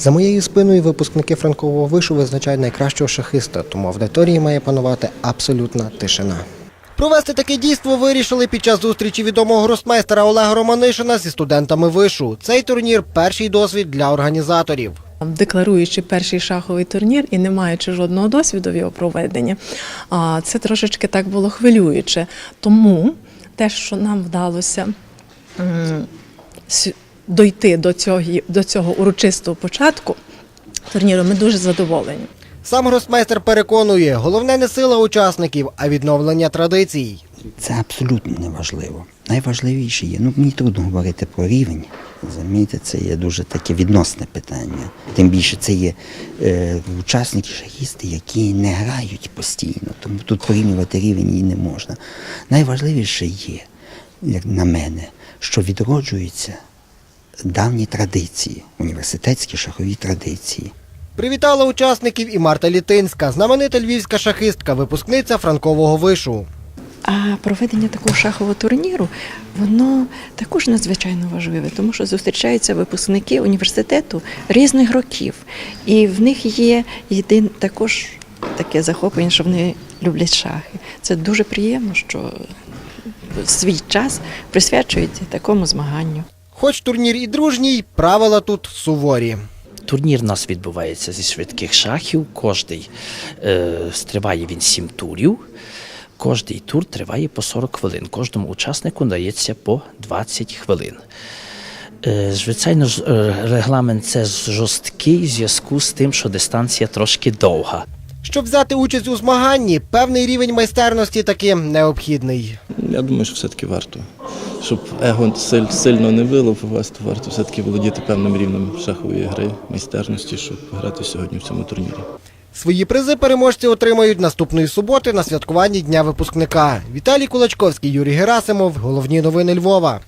За моєю спиною випускники Франкового вишу визначають найкращого шахиста, тому аудиторії має панувати абсолютна тишина. Провести таке дійство вирішили під час зустрічі відомого гросмейстера Олега Романишина зі студентами вишу. Цей турнір перший досвід для організаторів. Декларуючи перший шаховий турнір і не маючи жодного досвіду в його проведенні, це трошечки так було хвилююче. Тому те, що нам вдалося дойти до цього, до цього урочистого початку турніру, ми дуже задоволені. Сам гросмейстер переконує, головне не сила учасників, а відновлення традицій. Це абсолютно неважливо. Найважливіше є, ну мені трудно говорити про рівень. Розумієте, це є дуже таке відносне питання. Тим більше це є е, учасники шахісти, які не грають постійно, тому тут порівнювати рівень і не можна. Найважливіше є, як на мене, що відроджуються давні традиції, університетські шахові традиції. Привітала учасників і Марта Літинська, знаменита львівська шахистка, випускниця Франкового вишу. А проведення такого шахового турніру воно також надзвичайно важливе, тому що зустрічаються випускники університету різних років, і в них є єдин також таке захоплення, що вони люблять шахи. Це дуже приємно, що свій час присвячують такому змаганню. Хоч турнір і дружній, правила тут суворі. Турнір у нас відбувається зі швидких шахів. Кожний е, триває він 7 турів. Кожний тур триває по 40 хвилин. Кожному учаснику дається по 20 хвилин. Е, звичайно, е, регламент це жорсткий в зв'язку з тим, що дистанція трошки довга. Щоб взяти участь у змаганні, певний рівень майстерності таки необхідний. Я думаю, що все-таки варто. Щоб его силь- сильно не било, повести, варто все-таки володіти певним рівнем шахової гри, майстерності, щоб грати сьогодні в цьому турнірі. Свої призи переможці отримають наступної суботи на святкуванні Дня випускника. Віталій Кулачковський, Юрій Герасимов. Головні новини Львова.